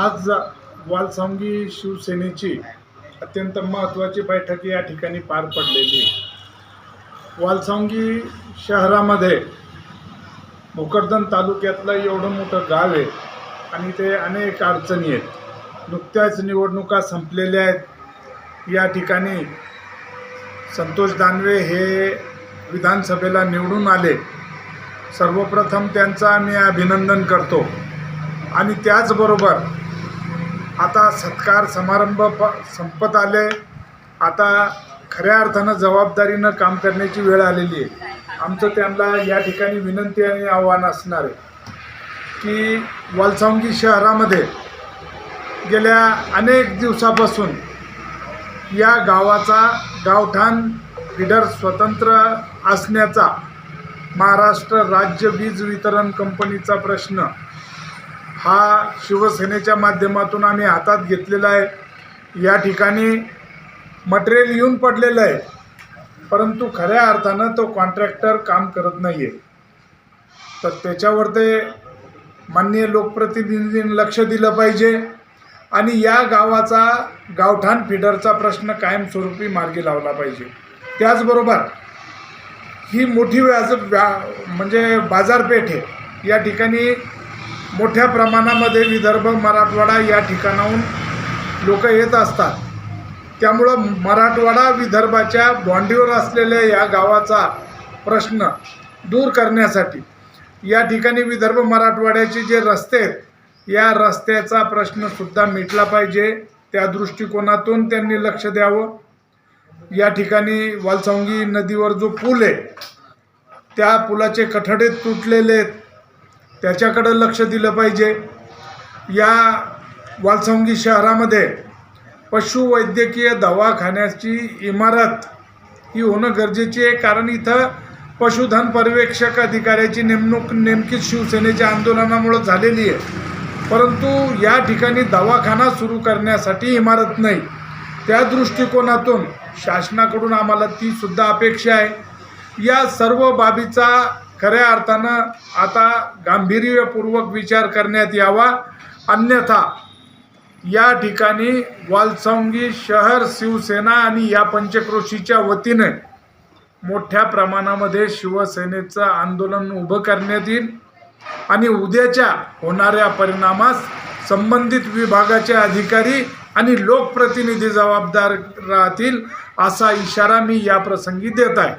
आज वालसांगी शिवसेनेची अत्यंत महत्त्वाची बैठक या ठिकाणी पार पडलेली आहे. शहरामध्ये भोकरदन तालुक्यातलं एवढं मोठं गाव आहे आणि ते अनेक अडचणी आहेत. नुकत्याच निवडणुका संपलेल्या आहेत. या ठिकाणी संतोष दानवे हे विधानसभेला निवडून आले. सर्वप्रथम त्यांचा मी अभिनंदन करतो. आणि त्याचबरोबर आता सत्कार समारंभ प संपत आले. आता खऱ्या अर्थानं जबाबदारीनं काम करण्याची वेळ आलेली आहे. आमचं त्यांना या ठिकाणी विनंती आणि आव्हान असणार आहे की वालसांगी शहरामध्ये गेल्या अनेक दिवसापासून या गावाचा गावठाण फिडर स्वतंत्र असण्याचा महाराष्ट्र राज्य वीज वितरण कंपनीचा प्रश्न हा शिवसेनेच्या माध्यमातून आम्ही हातात घेतलेला आहे. या ठिकाणी मटेरियल येऊन पडलेलं आहे. परंतु खऱ्या अर्थानं तो कॉन्ट्रॅक्टर काम करत नाही आहे तर त्याच्यावर ते माननीय लोकप्रतिनिधींनी लक्ष दिलं पाहिजे. आणि या गावाचा गावठाण फिडरचा प्रश्न कायमस्वरूपी मार्गी लावला पाहिजे. त्याचबरोबर ही मोठी व्याज व्या म्हणजे बाजारपेठ आहे. या ठिकाणी मोठ्या प्रमाणामध्ये विदर्भ मराठवाडा या ठिकाणाहून लोक येत असतात. त्यामुळं मराठवाडा विदर्भाच्या बॉन्डीवर असलेल्या या गावाचा प्रश्न दूर करण्यासाठी या ठिकाणी विदर्भ मराठवाड्याचे जे रस्ते आहेत या रस्त्याचा प्रश्नसुद्धा मिटला पाहिजे. त्या दृष्टिकोनातून त्यांनी लक्ष द्यावं. या ठिकाणी वालसावंगी नदीवर जो पूल आहे त्या पुलाचे कठडे तुटलेले आहेत. त्याच्याकडं लक्ष दिलं पाहिजे. या वालसंगी शहरामध्ये पशुवैद्यकीय दवाखान्याची इमारत ही होणं गरजेची आहे. कारण इथं पशुधन पर्यवेक्षक अधिकाऱ्याची नेमणूक नेमकीच शिवसेनेच्या आंदोलनामुळं झालेली आहे. परंतु या ठिकाणी दवाखाना सुरू करण्यासाठी इमारत नाही. त्या दृष्टिकोनातून शासनाकडून आम्हाला तीसुद्धा अपेक्षा आहे. या सर्व बाबीचा खऱ्या अर्थानं आता गांभीर्यपूर्वक विचार करण्यात यावा. अन्यथा या ठिकाणी वालसावंगी शहर शिवसेना आणि या पंचक्रोशीच्या वतीने मोठ्या प्रमाणामध्ये शिवसेनेचं आंदोलन उभं करण्यात येईल आणि उद्याच्या होणाऱ्या परिणामास संबंधित विभागाचे अधिकारी आणि लोकप्रतिनिधी जबाबदार राहतील असा इशारा मी या प्रसंगी देत आहे.